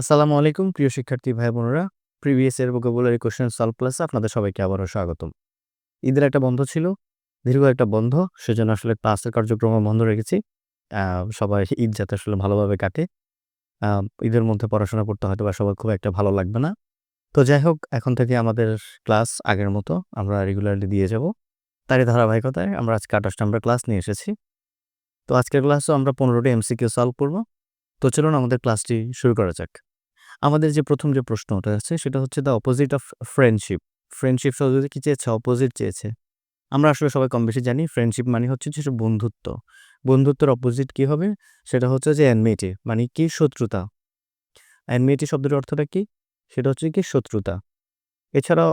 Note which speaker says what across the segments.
Speaker 1: আসসালামু আলাইকুম, প্রিয় শিক্ষার্থী ভাই বোনেরা প্রিভিয়াস এর ভোকাবুলারি কোশ্চেন সলভ ক্লাসে আপনাদের সবাইকে আবারও স্বাগতম। ঈদের একটা বন্ধ ছিল, দীর্ঘ একটা বন্ধ, সেজন্য আসলে ক্লাসের কার্যক্রম বন্ধ রেখেছি। সবাই ঈদ যাতে আসলে ভালোভাবে কাটে। ঈদের মধ্যে পড়াশোনা করতে হয়তো বা সবার খুব একটা ভালো লাগবে না। তো যাই হোক, এখন থেকে আমাদের ক্লাস আগের মতো আমরা রেগুলারলি দিয়ে যাব। তারই ধারাবাহিকতায় আমরা আজকে আঠাশ নম্বর ক্লাস নিয়ে এসেছি। তো আজকের ক্লাসও আমরা পনেরোটি এমসিকিউ সলভ করব। তো চলুন আমাদের ক্লাসটি শুরু করা যাক। আমাদের যে প্রথম যে প্রশ্নটা আছে, সেটা হচ্ছে the opposite of friendship friendship শব্দটি কি চেয়েছে? অপোজিট চেয়েছে। আমরা আসলে সবাই কম বেশি জানি ফ্রেন্ডশিপ মানে হচ্ছে যে বন্ধুত্ব। বন্ধুত্বের অপোজিট কি হবে? সেটা হচ্ছে যে অ্যানমেটি মানে কি? শত্রুতা। অ্যানমেটি শব্দের অর্থটা কি? সেটা হচ্ছে কি? শত্রুতা। এছাড়াও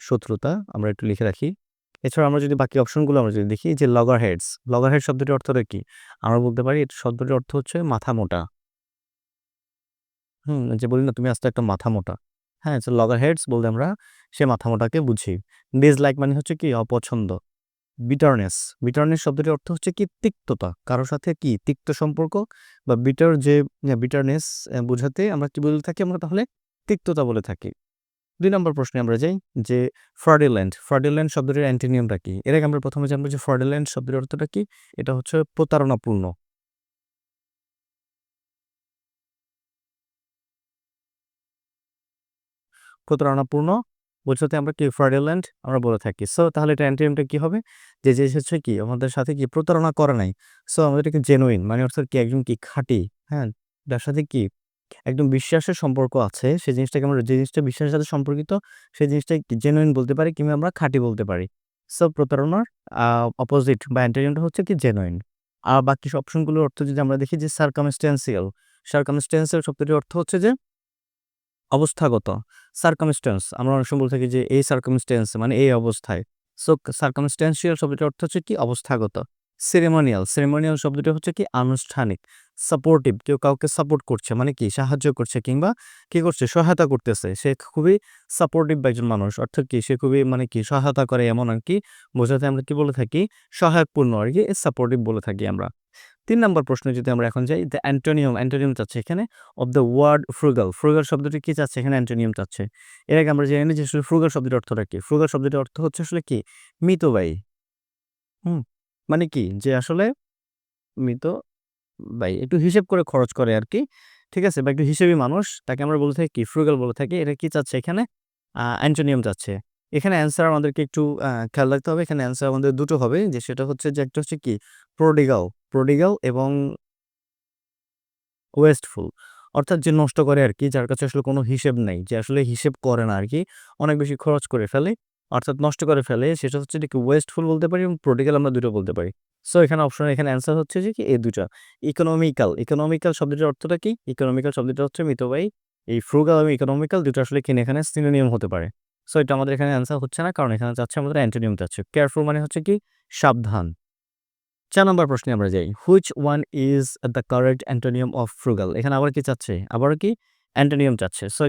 Speaker 1: শত্রুতা আমরা একটু লিখে রাখি। এছাড়া আমরা যদি বাকি অপশনগুলো আমরা যদি দেখি যে লগার হেডস লগার হেড শব্দটির অর্থটা কি? আমরা বলতে পারি শব্দটির অর্থ হচ্ছে মাথা মোটা। হুম, যে বলি না তুমি আস্তে একটা মাথা মোটা। হ্যাঁ, লগর হেডস বলতে আমরা সে মাথা মোটাকে বুঝি। ডিসলাইক মানে হচ্ছে কি অপছন্দ। বিটারনেস, বিটারনেস শব্দটির অর্থ হচ্ছে কি তিক্ততা। কারও সাথে কি তিক্ত সম্পর্ক বা বিটার যে বিটারনেস বোঝাতে আমরা কি বলে থাকি আমরা তাহলে তিক্ততা বলে থাকি। ২ নম্বর প্রশ্নে আমরা যাই যে ফ্রডিল্যান্ড, ফ্রডিল্যান্ড শব্দটির অ্যান্টোনিয়ামটা কি? এর আগে আমরা প্রথমে জানব যে ফ্রডিল্যান্ড শব্দের অর্থটা কি? এটা হচ্ছে প্রতারণাপূর্ণ। প্রতারণাপূর্ণ বোঝাতে আমরা কি ফ্রডুলেন্ট আমরা বলে থাকি। সো তাহলে এটা অ্যান্টোনিমটা কি হবে? যে জিনিস হচ্ছে কি আমাদের সাথে কি প্রতারণা করে নাই। সো আমাদের এটাকে জেনুইন মানে অর্থাৎ কি একজন কি খাঁটি, হ্যাঁ? যার সাথে কি একদম বিশ্বাসের সম্পর্ক আছে সেই জিনিসটাকে আমরা যে জিনিসটা বিশ্বাসের সাথে সম্পর্কিত সেই জিনিসটাকে কি জেনুইন বলতে পারি কিংবা আমরা খাঁটি বলতে পারি। সো প্রতারণার অপোজিট বা অ্যান্টোনিমটা হচ্ছে কি জেনুইন। আর বাকি অপশনগুলোর অর্থ যদি আমরা দেখি যে সার্কামস্ট্যান্সিয়াল, সার্কামস্ট্যান্সিয়াল শব্দটির অর্থ হচ্ছে যে অবস্থাগত। সার্কামস্ট্যান্স আমরা অনেক সময় বলে থাকি যে এই সার্কামস্ট্যান্স মানে এই অবস্থায়। সো সার্কামস্ট্যান্সিয়াল শব্দটির অর্থ হচ্ছে কি? অবস্থাগত। সেরেমোনিয়াল সেরেমোনিয়াল শব্দটি হচ্ছে কি? আনুষ্ঠানিক সাপোর্টিভ কেউ কাউকে সাপোর্ট করছে মানে কি? সাহায্য করছে কিংবা কি করছে? সহায়তা করতেছে। সে খুবই সাপোর্টিভ একজন মানুষ অর্থাৎ কি? সে খুবই মানে কি? সহায়তা করে এমন আর কি। বোঝাতে আমরা কি বলে থাকি? সহায়কপূর্ণ আর কি সাপোর্টিভ বলে থাকি আমরা। তিন নম্বর প্রশ্নে যদি আমরা এখন যাই দ্য অ্যান্টোনিয়াম অ্যান্টোনিয়াম চাচ্ছে এখানে of the word frugal frugal শব্দটি কি চাচ্ছে? এখানে অ্যান্টোনিয়াম চাচ্ছে। এর আগে আমরা জানি যে আসলে ফ্রুগাল শব্দটির অর্থটা কি? ফ্রুগাল শব্দটির অর্থ হচ্ছে আসলে কি? মিতব্যয়ী হুম মানে কি? যে আসলে মিত বাই একটু হিসেব করে খরচ করে আর কি। ঠিক আছে? বা একটু হিসেবি মানুষ, তাকে আমরা বলে থাকি কি ফ্রুগাল বলে থাকি। এটা কি চাচ্ছে এখানে? অ্যান্টোনিয়াম চাচ্ছে। এখানে অ্যান্সার আমাদেরকে একটু খেয়াল রাখতে হবে। এখানে অ্যান্সার আমাদের দুটো হবে। যে সেটা হচ্ছে যে একটা হচ্ছে কি? প্রোডিগাল প্রোডিগাল এবং ওয়েস্টফুল অর্থাৎ যে নষ্ট করে আর কি, যার কাছে আসলে কোনো হিসেব নেই, যে আসলে হিসেব করে না আর কি, অনেক বেশি খরচ করে ফেলে, অর্থাৎ নষ্ট করে ফেলে, সেটা হচ্ছে কি ওয়েস্টফুল বলতে পারি এবং প্রোডিগাল আমরা দুটো বলতে পারি। সো এখানে অপশন এখানে অ্যান্সার হচ্ছে যে কি এই দুটা ইকোনমিক্যাল ইকোনমিক্যাল শব্দটির অর্থটা কি? ইকোনমিক্যাল শব্দটা হচ্ছে মিতবাই এই ফ্রুগাল এবং ইকোনমিক্যাল দুটো আসলে কিনে এখানে সিনোনিয়াম হতে পারে। সো এটা আমাদের এখানে অ্যান্সার হচ্ছে না, কারণ এখানে যাচ্ছে, আমাদের অ্যান্টোনিয়াম যাচ্ছে। কেয়ারফুল মানে হচ্ছে কি, সাবধান। চার নম্বর প্রশ্নে আমরা যাই। Which one is the correct antonym of frugal এখানে আবার কি চাচ্ছে? আবার কি? অ্যান্টোনিয়াম চাচ্ছে। সো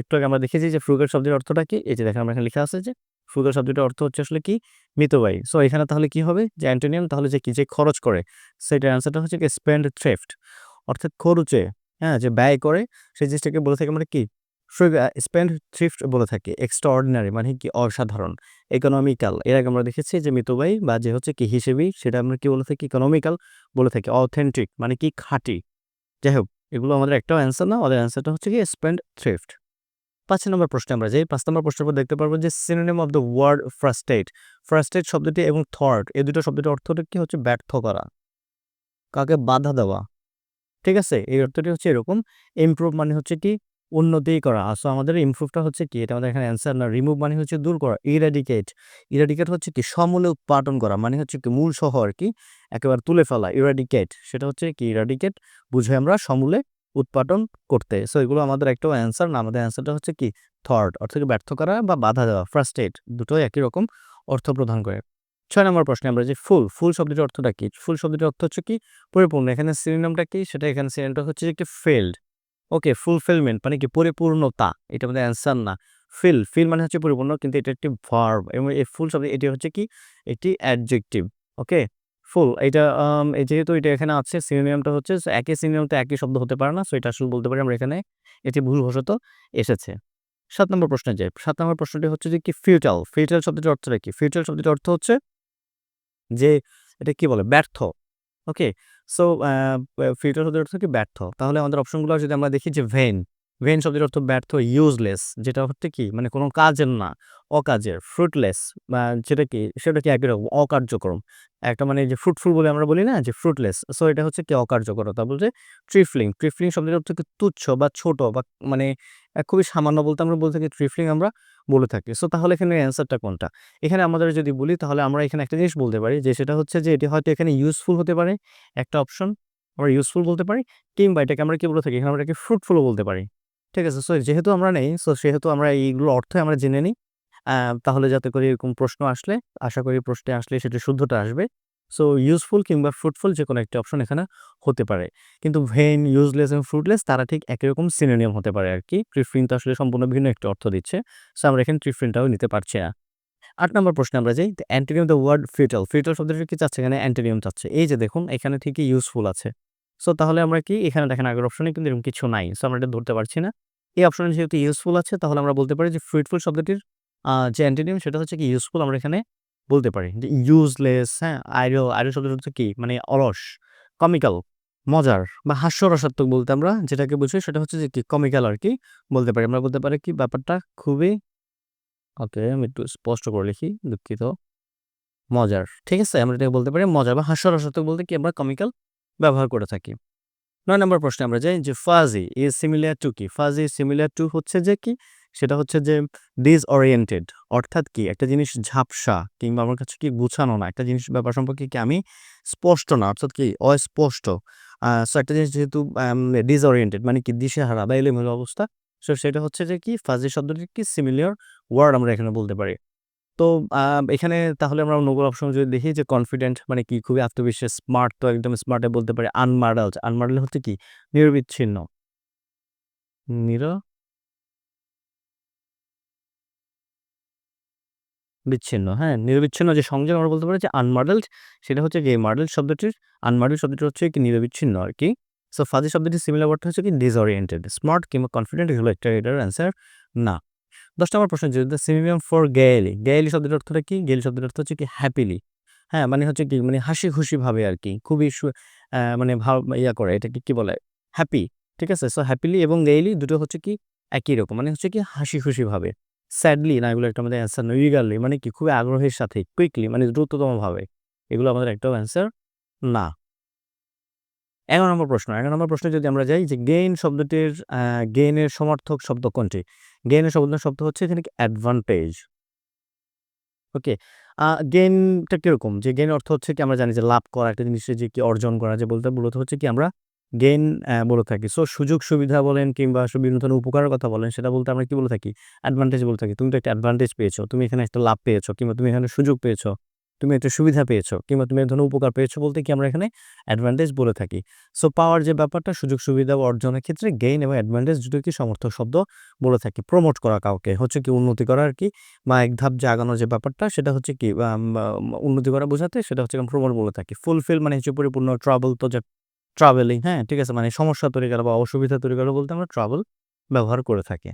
Speaker 1: একটু আগে আমরা দেখেছি যে ফ্রুগাল শব্দের অর্থটা কি? এই যে দেখেন আমরা এখানে লেখা আছে যে ফ্রুগাল শব্দটির অর্থ হচ্ছে আসলে কি? মিতব্যয়ী সো এখানে তাহলে কি হবে? যে অ্যান্টোনিয়াম তাহলে যে কি? যে খরচ করে। সেটার অ্যান্সারটা হচ্ছে কি? স্পেন্ড থ্রেফট অর্থাৎ খরচে হ্যাঁ যে ব্যয় করে, সেই জিনিসটাকে বলে থাকি আমরা কি? থ্রিফট বলে থাকি এক্সট্রা অর্ডিনারি মানে কি অসাধারণ ইকোনমিক্যাল এর আগে আমরা দেখেছি যে মিতব্যয়ী বা যে হচ্ছে কি হিসেবেই সেটা আমরা কি বলে থাকি? ইকোনমিক্যাল বলে থাকি অথেন্টিক মানে কি খাঁটি। যাই হোক, এগুলো আমাদের একটাও অ্যান্সার না, আমাদের অ্যান্সারটা হচ্ছে কি স্পেন্ড থ্রিফ্ট। পাঁচ নম্বর প্রশ্নে আমরা যাই, পাঁচ নম্বর প্রশ্নের পর দেখতে পারব যে synonym of the word frustrate frustrate শব্দটি এবং থর্ড এই দুটো শব্দটির অর্থটা কি? হচ্ছে ব্যর্থ করা। কাকে বাধা দেওয়া। ঠিক আছে? এই অর্থটি হচ্ছে এরকম ইমপ্রুভ মানে হচ্ছে কি উন্নতি করা। সো আমাদের ইমপ্রুভটা হচ্ছে কি, এটা আমাদের এখানে অ্যান্সার না রিমুভ মানে হচ্ছে দূর করা ইরাডিকেট ইরাডিকেট হচ্ছে কি, সমূলে উৎপাদন করা মানে হচ্ছে কি মূল সহ আর কি, একেবারে তুলে ফেলা ইরাডিকেট সেটা হচ্ছে কি ইরাডিকেট বুঝে আমরা সমূলে উৎপাদন করতে। সো এগুলো আমাদের একটাও অ্যান্সার না, আমাদের অ্যান্সারটা হচ্ছে কি থার্ড অর্থাৎ ব্যর্থ করা বা বাধা দেওয়া ফার্স্ট দুটোই একই রকম অর্থ প্রদান করে। ছয় নম্বর প্রশ্নে আমরা যে ফুল ফুল শব্দটির অর্থটা কি? ফুল শব্দটির অর্থ হচ্ছে কি, পরিপূর্ণ। এখানে সিনেমাটা কি? সেটা এখানে সিনেমাটা হচ্ছে কি ফেল্ড ওকে ফুলফিলমেন্ট মানে কি পরিপূর্ণতা, এটা আমাদের অ্যান্সার না ফিল ফিল মানে হচ্ছে পরিপূর্ণ, কিন্তু এটা একটি ভার্ব এবং এই ফুল শব্দ, এটি হচ্ছে কি এটি অ্যাডজেক্টিভ ওকে ফুল এটা যেহেতু এটা এখানে আছে সিনোনিয়ামটা হচ্ছে একই সিনোনিয়াম তো একই শব্দ হতে পারে না। সো এটা আসলে বলতে পারি আমরা এখানে, এটি ভুলবশত এসেছে। সাত নম্বর প্রশ্নে যাই। সাত নম্বর প্রশ্নটি হচ্ছে যে কি ফিউটাল ফিউটাল শব্দটির অর্থটা কি? ফিউটাল শব্দটির অর্থ হচ্ছে যে, এটা কি বলে? ব্যর্থ। ওকে? সো ফিউটাইল শব্দের অর্থ কি? ব্যর্থ। তাহলে আমাদের অপশনগুলো যদি আমরা দেখি যে ভেন ভেন শব্দের অর্থ ব্যর্থ, ইউজলেস যেটা হচ্ছে কি? মানে কোনো কাজের না, অকাজের, ফ্রুটলেস যেটা কি? সেটা কি একই রকম অকার্যকরম। একটা মানে যে ফ্রুটফুল বলে আমরা বলি না যে ফ্রুটলেস। সো এটা হচ্ছে কি? অকার্যকরতা বলতে ট্রিফলিং, ট্রিফলিং শব্দের অর্থ কি? তুচ্ছ বা ছোট বা মানে খুবই সামান্য বলতে আমরা বলে থাকি ট্রিফলিং আমরা বলে থাকি। সো তাহলে এখানে অ্যান্সারটা কোনটা? এখানে আমাদের যদি বলি তাহলে আমরা এখানে একটা জিনিস বলতে পারি যে সেটা হচ্ছে যে এটি হয়তো এখানে ইউজফুল হতে পারে, একটা অপশন। আমরা ইউজফুল বলতে পারি, কিংবা এটাকে আমরা কি বলে থাকি? এখানে আমরা এটাকে ফ্রুটফুলও বলতে পারি। ঠিক আছে? সো যেহেতু আমরা নেই সো সেহেতু আমরা এইগুলো অর্থই আমরা জেনে নিই। তাহলে যাতে করে এরকম প্রশ্ন আসলে, আশা করি প্রশ্নে আসলে সেটা শুদ্ধটা আসবে। সো ইউজফুল কিংবা ফ্রুটফুল যেকোনো একটি অপশন এখানে হতে পারে। কিন্তু ভেন ইউজলেস এবং ফ্রুটলেস তারা ঠিক একই রকম সিনোনিয়াম হতে পারে আরকি। ট্রিফলিং তো আসলে সম্পূর্ণ ভিন্ন একটি অর্থ দিচ্ছে। সো আমরা এখানে ট্রিফলিংটাও নিতে পারছি না। আট নম্বর প্রশ্নে আমরা যাই। The antonym of word futile, futile শব্দটি কি চাচ্ছে? এখানে অ্যান্টোনিম চাচ্ছে। এই যে দেখুন এখানে ঠিকই ইউজফুল আছে। সো তাহলে আমরা কি? এখানে দেখেন আগের অপশনে কিন্তু এরকম কিছু নাই। সো আমরা এটা ধরতে পারছি না। এই অপশনে যেহেতু ইউজফুল আছে তাহলে আমরা বলতে পারি যে ফ্রুটফুল শব্দটির যে অ্যান্টোনিম সেটা হচ্ছে কি? ইউজফুল আমরা এখানে বলতে পারি। ইউজলেস, হ্যাঁ? আইডল, আইডল শব্দটা হচ্ছে কি? মানে অলস, কমিক্যাল, মজার বা হাস্যরসাত্মক বলতে আমরা যেটাকে বুঝি সেটা হচ্ছে যে কি? কমিক্যাল আর কি বলতে পারি। আমরা বলতে পারি কি? ব্যাপারটা খুবই ওকে আমি একটু স্পষ্ট করে লিখি। দুঃখিত। মজার। ঠিক আছে? আমরা এটাকে বলতে পারি মজার বা হাস্যরসাত্মক বলতে কি? আমরা কমিক্যাল ব্যবহার করে থাকি। নয় নম্বর প্রশ্নে আমরা যাই যে ফাজি ইজ সিমিলার টু কি? ফাজি সিমিলার টু হচ্ছে যে কি? সেটা হচ্ছে যে ডিসওরিয়েন্টেড অর্থাৎ কি? একটা জিনিস ঝাপসা কিংবা আমার কাছে কি গুছানো না। একটা জিনিস ব্যাপার সম্পর্কে কি আমি স্পষ্ট না অর্থাৎ কি? অস্পষ্ট। সো একটা জিনিস যেহেতু আম ডিসওরিয়েন্টেড মানে কি? দিশেহারা বা এলোমেলো অবস্থা। সো সেটা হচ্ছে যে কি? ফাজি শব্দটির কি? সিমিলার ওয়ার্ড আমরা এখানে বলতে পারি। তো এখানে তাহলে আমরা অন্যগুলো অপশন যদি দেখি যে কনফিডেন্ট মানে কি? খুবই আত্মবিশ্বাস, স্মার্ট তো একদম স্মার্টে বলতে পারি। আনমার্ডালড, আনমার্ডালড হচ্ছে কি? নিরবিচ্ছিন্ন। নির বিচ্ছিন্ন, হ্যাঁ? নিরবিচ্ছিন্ন যে সংযোগ আমরা বলতে পারি যে আনমার্ডালড সেটা হচ্ছে কি? মার্ডালড শব্দটির আনমার্ডালড শব্দটি হচ্ছে কি? নিরবিচ্ছিন্ন আর কি সো ফাজি শব্দটি সিমিলার ওয়ার্ডটা হচ্ছে কি? ডিসওরিয়েন্টেড। স্মার্ট কিংবা কনফিডেন্ট এগুলো একটা এটার অ্যান্সার না। ১০ নম্বর প্রশ্ন যদি the synonym for gaily, gaily শব্দটির অর্থটা কি? গেইলি শব্দের অর্থ হচ্ছে কি? হ্যাপিলি। হ্যাঁ? মানে হচ্ছে কি? মানে হাসি-খুশি ভাবে আরকি। খুবই মানে ভাব ইয়া করে এটাকে কি বলে? হ্যাপি। ঠিক আছে? সো হ্যাপিলি এবং গেইলি দুটো হচ্ছে কি? একই রকম। মানে হচ্ছে কি? হাসি-খুশি ভাবে। স্যাডলি না এগুলো একটা আমাদের অ্যান্সার না। ইগারলি মানে কি? খুবই আগ্রহের সাথে, কুইকলি মানে দ্রুততম ভাবে। এগুলো আমাদের একটাও অ্যান্সার না। ১১ নম্বর প্রশ্ন। ১১ নম্বর প্রশ্নে যদি আমরা যাই যে গেইন শব্দটির আ সমর্থক শব্দ কোনটি? গেইন এর শব্দ শব্দ হচ্ছে এখানে? অ্যাডভান্টেজ। ওকে। গেইনটা কীরকম? যে গেইন অর্থ হচ্ছে কি? আমরা জানি যে লাভ করা একটা জিনিসের যে কি অর্জন করা যে বলতে মূলত হচ্ছে কি? আমরা গেইন বলে থাকি। সো সুযোগ সুবিধা বলেন কিংবা বিভিন্ন ধরনের উপকারের কথা বলেন, সেটা বলতে আমরা কি বলে থাকি? অ্যাডভান্টেজ বলে থাকি। তুমি তো একটা অ্যাডভান্টেজ পেয়েছ। তুমি এখানে একটা লাভ পেয়েছ কিংবা তুমি এখানে সুযোগ পেয়েছ। তুমি একটা সুবিধা পেয়েছ কিংবা তুমি ধরনের উপকার পেয়েছ বলতে কি আমরা এখানে অ্যাডভান্টেজ বলে থাকি। সো পাওয়ার যে ব্যাপারটা, সুযোগ সুবিধা অর্জনের ক্ষেত্রে গেইন এবং অ্যাডভান্টেজ দুটোই কি সমর্থক শব্দ বলে থাকি। প্রমোট করা কাউকে হচ্ছে কি উন্নতি করা আর কি বা এক ধাপ যে যে ব্যাপারটা, সেটা হচ্ছে কি? উন্নতি করা বোঝাতে, সেটা হচ্ছে প্রমোট বলে থাকি। ফুলফিল মানে হচ্ছে পরিপূর্ণ ট্রাবল তো যে ট্রাভেলিং, হ্যাঁ? ঠিক আছে? মানে সমস্যা তৈরি করা বা অসুবিধা তৈরি করা বলতে আমরা ট্রাভেল ব্যবহার করে থাকি।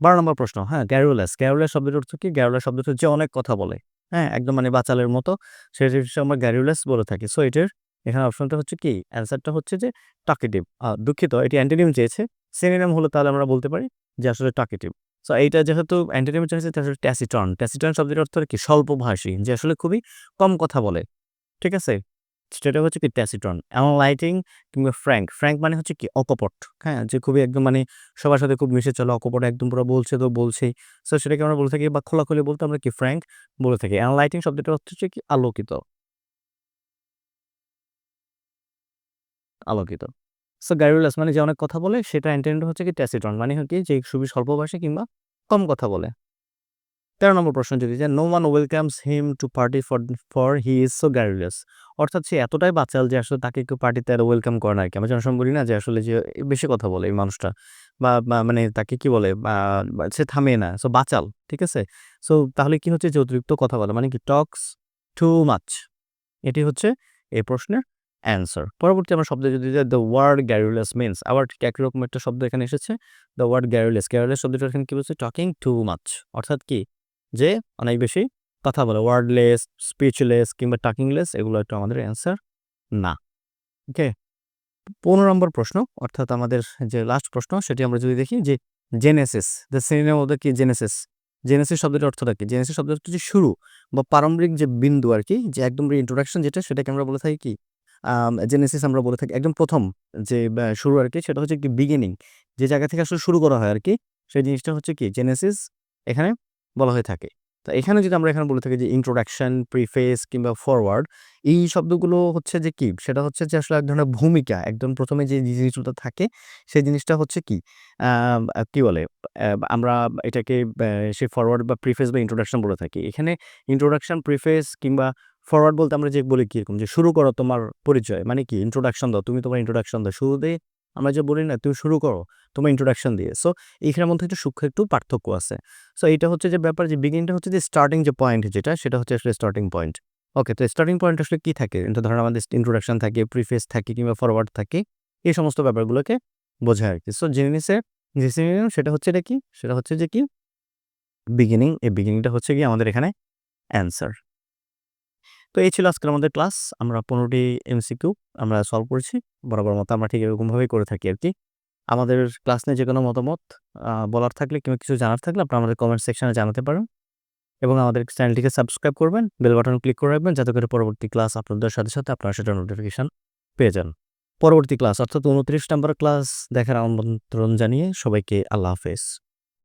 Speaker 1: ১২ নম্বর প্রশ্ন, হ্যাঁ? গ্যারুলাস, গ্যারুলাস শব্দটির অর্থ কি? গ্যারুলাস শব্দটি হচ্ছে অনেক কথা বলে। হ্যাঁ? একদম মানে বাচালের মতো সেটা আমরা গ্যারুলাস বলে থাকি। সো এটার এখানে অপশনটা হচ্ছে কি? অ্যান্সারটা হচ্ছে যে টকেটিভ। দুঃখিত এটি অ্যান্টোনিম চেয়েছে। সিনোনিম হলে তাহলে আমরা বলতে পারি যে আসলে টকেটিভ। সো এইটা যেহেতু অ্যান্টিনিম চেয়েছে আসলে ট্যাসিটন ট্যাসিটর্ন শব্দটির অর্থ কি? স্বল্পভাষী যে আসলে খুবই কম কথা বলে। ঠিক আছে? সেটা হচ্ছে কি? ট্যাসিটর্ন। এনলাইটিং কিংবা ফ্র্যাঙ্ক। ফ্র্যাঙ্ক মানে হচ্ছে কি? অকপট। হ্যাঁ? যে খুবই একদম মানে সবার সাথে খুব মিশে চলে, অকপট একদম পুরো বলছে তো বলছেই। সো সেটাকে আমরা বলে থাকি বা খোলাখুলি বলতে আমরা কি? ফ্র্যাঙ্ক বলে থাকি। এনলাইটিং শব্দটির অর্থ হচ্ছে কি? আলোকিত। আলোকিত। সো গ্যারুলাস মানে যে অনেক কথা বলে, সেটা অ্যান্টোনিম হচ্ছে কি? ট্যাসিটর্ন মানে কি? যে খুবই স্বল্প স্বল্পভাষী কিংবা কম কথা বলে। ১৩ নম্বর প্রশ্ন যদি যে no one welcomes him to party for for he is so garrulous. অর্থাৎ সে এতটাই বাচাল যে, আসলে তাকে কেউ পার্টিতে আর ওয়েলকাম করে না আরকি। আমরা অনেক সময় বলি না যে, আসলে যে, বেশি কথা বলে এই মানুষটা বা মানে তাকে কি বলে সে থামে না। সো বাচাল। ঠিক আছে? সো তাহলে কি হচ্ছে যে, অতিরিক্ত কথা বলে মানে কি? Talks too much. এটি হচ্ছে এই প্রশ্নের অ্যান্সার পরবর্তী আমরা শব্দ যদি দ্য ওয়ার্ড গ্যারুলেস মিনস আবার ঠিক একই রকম একটা শব্দ এখানে এসেছে দ্য ওয়ার্ড গ্যারুলেস গ্যারুলাস শব্দটা এখানে কি বলছে টকিং টু মাচ অর্থাৎ কি যে অনেক বেশি কথা বলে ওয়ার্ডলেস স্পিচলেস কিংবা টাকিংলেস এগুলো একটু আমাদের অ্যান্সার না। ওকে পনেরো নম্বর প্রশ্ন, অর্থাৎ আমাদের যে লাস্ট প্রশ্ন, সেটি আমরা যদি দেখি যে জেনেসিস দ্য সিনেমা মধ্যে কি জেনেসিস জেনেসিস শব্দটির অর্থটা কি? জেনেসিস শব্দটা হচ্ছে শুরু বা প্রারম্ভিক যে বিন্দু আর কি, যে একদম ইন্ট্রোডাকশন যেটা, সেটাকে আমরা বলে থাকি কি? জেনেসিস আমরা বলে থাকি একদম প্রথম যে শুরু আর কি, সেটা হচ্ছে কি বিগিনিং যে জায়গা থেকে আসলে শুরু করা হয় আর কি, সেই জিনিসটা হচ্ছে কি? জেনেসিস এখানে বলা হয়ে থাকে। তো এখানে যদি আমরা এখানে বলে থাকি যে ইন্ট্রোডাকশন প্রিফেস কিংবা ফরওয়ার্ড এই শব্দগুলো হচ্ছে যে কি? সেটা হচ্ছে যে আসলে এক ধরনের ভূমিকা। একদম প্রথমে যে জিনিসটা থাকে সেই জিনিসটা হচ্ছে কি? কি বলে? আমরা এটাকে সে ফরওয়ার্ড বা প্রিফেস বা ইন্ট্রোডাকশন বলে থাকি। এখানে ইন্ট্রোডাকশন প্রিফেস কিংবা ফরওয়ার্ড বলতে আমরা যে বলি কীরকম যে শুরু করো তোমার পরিচয়। মানে কি? ইন্ট্রোডাকশন দাও। তুমি তোমার ইন্ট্রোডাকশন দাও। শুরুতে আমরা যে বলি না, তুমি শুরু করো, তোমার ইন্ট্রোডাকশন দিয়ে। সো এইখানের মধ্যে একটু সূক্ষ্ম একটু পার্থক্য আছে। সো এটা হচ্ছে যে ব্যাপার যে বিগিনটা হচ্ছে যে স্টার্টিং যে পয়েন্ট যেটা, সেটা হচ্ছে আসলে স্টার্টিং পয়েন্ট ওকে তো স্টার্টিং পয়েন্ট আসলে কি থাকে? এটা ধরেন আমাদের ইন্ট্রোডাকশন থাকে প্রিফেস থাকে কিংবা ফরওয়ার্ড থাকে, এই সমস্ত ব্যাপারগুলোকে বোঝায় আর কি সো জেনিসের যে synonym সেটা হচ্ছে এটা কি? সেটা হচ্ছে যে কি? বিগিনিং এই বিগিনিংটা হচ্ছে কি আমাদের এখানে অ্যান্সার তো এই ছিল আজকের আমাদের ক্লাস। আমরা পনেরোটি এমসিকিউ আমরা সলভ করেছি। বরাবর মতো আমরা ঠিক এরকমভাবেই করে থাকি আর কি। আমাদের ক্লাস নিয়ে যে কোনো মতামত বলার থাকলে কিংবা কিছু জানার থাকলে আপনারা আমাদের কমেন্ট সেকশনে জানাতে পারেন। এবং আমাদের চ্যানেলটিকে সাবস্ক্রাইব করবেন বেল বাটন ক্লিক করে রাখবেন যাতে করে পরবর্তী ক্লাস আপনাদের সাথে সাথে আপনারা সেটা নোটিফিকেশন পেয়ে যান। পরবর্তী ক্লাস, অর্থাৎ উনত্রিশ নম্বর ক্লাস দেখার আমন্ত্রণ জানিয়ে সবাইকে আল্লাহ হাফেজ।